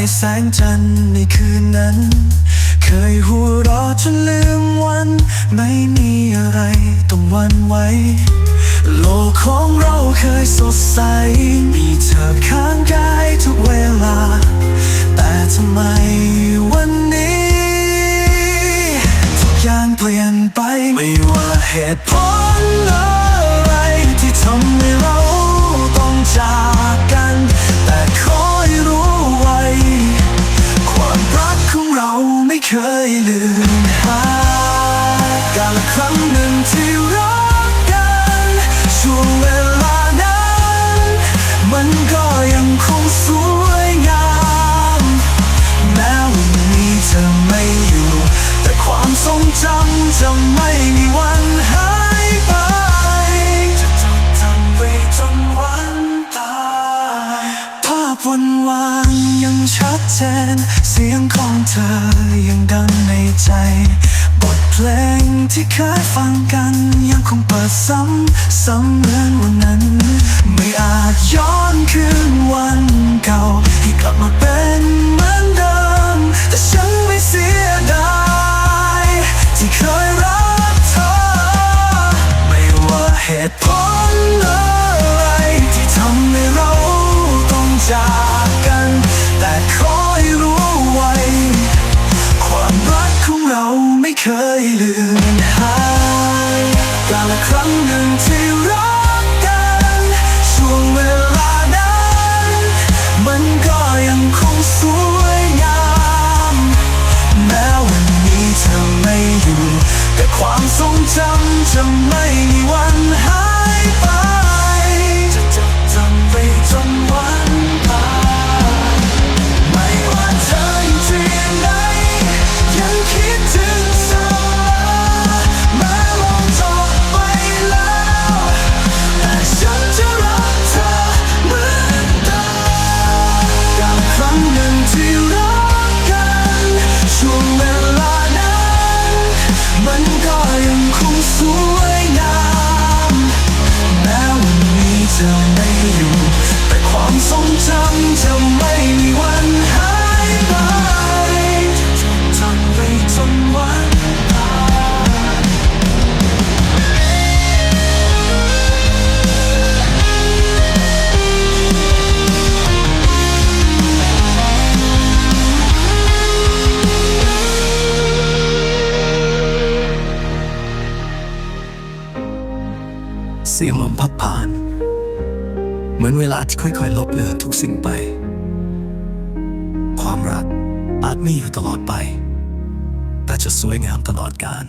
กันทร์ในคืนนั้น เคยหัวเราะจนลืมวัน ไม่มีอะไรต้องวันไหวโลกของเราเคยสดใส มีเธอข้างกายทุกเวลา แต่ทำไมวันนี้ ทุกอย่างเปลี่ยนไปไม่ว่าเหตุผล วันวานยังชัดเจน เสียงของเธอยังดังในใจ บทเพลงที่เคยฟังกันยังคงเปิดซ้ำซ้ำเหมือนวันนั้น ไม่อาจย้อนคืนวันเก่าายกาลครั้งหนึ่งที่รักกันช่วง เสียงลมพัดผ่าน เหมือนเวลาที่ค่อยๆ ลบเลือนทุกสิ่งไป ความรักอาจไม่อยู่ตลอดไป แต่จะสวยงามตลอดกาล